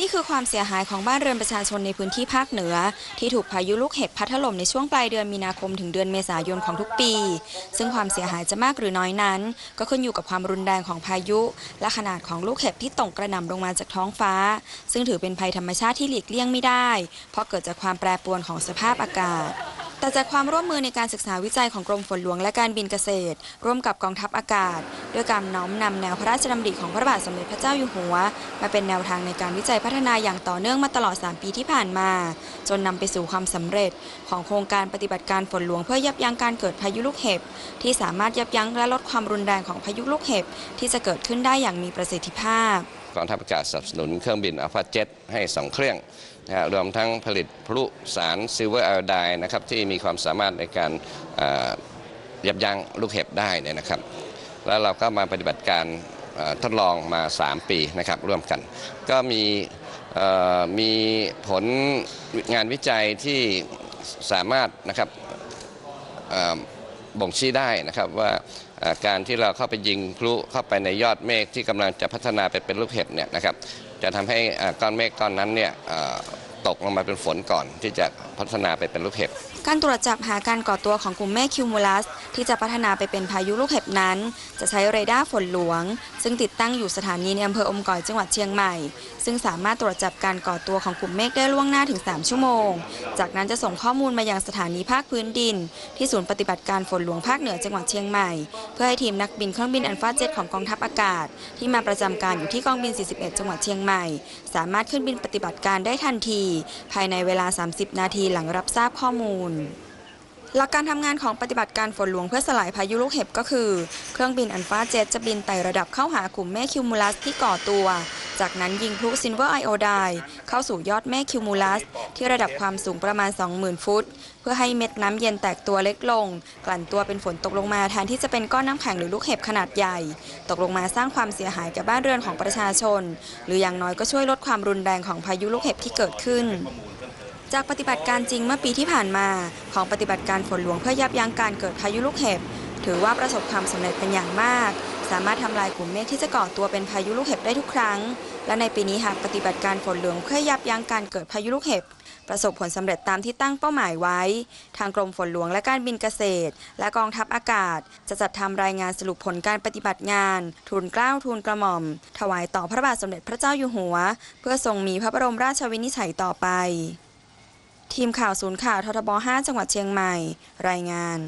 นี่คือความเสียหายของบ้านเรือนประชาชนในพื้นที่ภาคเหนือ ที่ถูกพายุลูกเห็บพัดถล่มในช่วงปลายเดือนมีนาคมถึงเดือนเมษายนของทุกปี ซึ่งความเสียหายจะมากหรือน้อยนั้น ก็ขึ้นอยู่กับความรุนแรงของพายุ และขนาดของลูกเห็บที่ตกกระหน่ำลงมาจากท้องฟ้า ซึ่งถือเป็นภัยธรรมชาติที่หลีกเลี่ยงไม่ได้ เพราะเกิดจากความแปรปรวนของสภาพอากาศ แต่จากความร่วมมือในการศึกษาวิจัยของกรมฝนหลวงและการบินเกษตร ร่วมกับกองทัพอากาศ ด้วยการน้อมนำแนวพระราชดำริของพระบาทสมเด็จพระเจ้าอยู่หัว มาเป็นแนวทางในการวิจัยพัฒนาอย่างต่อเนื่องมาตลอด 3 ปีที่ผ่านมา จนนำไปสู่ความสำเร็จ ของโครงการปฏิบัติการฝนหลวงเพื่อยับยั้งการเกิดพายุลูกเห็บ ที่สามารถยับยั้งและลดความรุนแรงของพายุลูกเห็บ ที่จะเกิดขึ้นได้อย่างมีประสิทธิภาพกองทัพอากาศสนับสนุนเครื่องบินอัลฟาเจ็ตให้ 2 เครื่อง รวมทั้งผลิตพลุสารซิลเวอร์ไอโอไดนะครับที่มีความสามารถในการยับยั้งลูกเห็บได้เนี่ยนะครับ แล้วเราก็มาปฏิบัติการทดลองมา 3 ปีนะครับร่วมกัน ก็มีมีผลงานวิจัยที่สามารถนะครับบ่งชี้ได้นะครับว่าการที่เราเข้าไปยิงพลุเข้าไปในยอดเมฆที่กำลังจะพัฒนาไปเป็นลูกเห็บเนี่ยนะครับ จะทำให้ก้อนเมฆก้อนนั้นเนี่ย ตกลงมาเป็นฝนก่อนที่จะพัฒนาไปเป็นลูกเห็บ การตรวจจับหาการก่อตัวของกลุ่มเมฆคิวมูลัส ที่จะพัฒนาไปเป็นพายุลูกเห็บนั้น จะใช้เรดาร์ฝนหลวง ซึ่งติดตั้งอยู่สถานีในอำเภออมก่อยจังหวัดเชียงใหม่ ซึ่งสามารถตรวจจับการก่อตัวของกลุ่มเมฆได้ล่วงหน้าถึง 3 ชั่วโมง จากนั้นจะส่งข้อมูลมายังสถานีภาคพื้นดิน ที่ศูนย์ปฏิบัติการฝนหลวงภาคเหนือจังหวัดเชียงใหม่ เพื่อให้ทีมนักบินเครื่องบินอัลฟาเจ็ตของกองทัพอากาศ ที่มาประจำการอยู่ที่กองบิน 41 จังหวัดเชียงใหม่ สามารถขึ้นบินปฏิบัติการได้ทันทีภายในเวลา 30 นาทีหลังรับทราบข้อมูล หลักการทำงานของปฏิบัติการฝนหลวงเพื่อสลายพายุลูกเห็บก็คือ เครื่องบินอันฟ้าเจ็ตจะบินไต่ระดับเข้าหากลุ่มเมฆคิวมูลัสที่ก่อตัว จากนั้นยิงพลุซินเวอร์ไอโอไดเข้าสู่ยอดเมฆคิวมูลัส ที่ระดับความสูงประมาณ 20,000 ฟุต เพื่อให้เม็ดน้ำเย็นแตกตัวเล็กลง กลั่นตัวเป็นฝนตกลงมาแทนที่จะเป็นก้อนน้ำแข็งหรือลูกเห็บขนาดใหญ่ ตกลงมาสร้างความเสียหายแก่บ้านเรือนของประชาชน หรืออย่างน้อยก็ช่วยลดความรุนแรงของพายุลูกเห็บที่เกิดขึ้นจากปฏิบัติการจริงเมื่อปีที่ผ่านมา ของปฏิบัติการฝนหลวงเพื่อยับยั้งการเกิดพายุลูกเห็บ ถือว่าประสบความสำเร็จเป็นอย่างมาก สามารถทำลายกลุ่มเมฆที่จะก่อตัวเป็นพายุลูกเห็บได้ทุกครั้ง และในปีนี้หากปฏิบัติการฝนหลวงเพื่อยับยั้งการเกิดพายุลูกเห็บ ประสบผลสำเร็จตามที่ตั้งเป้าหมายไว้ ทางกรมฝนหลวงและการบินเกษตร และกองทัพอากาศ จะจัดทำรายงานสรุปผลการปฏิบัติงานทูลเกล้าทูลกระหม่อม ถวายต่อพระบาทสมเด็จพระเจ้าอยู่หัว เพื่อทรงมีพระบรมราชวินิจฉัยต่อไป ทีมข่าวศูนย์ข่าวททบ 5 จังหวัดเชียงใหม่ รายงาน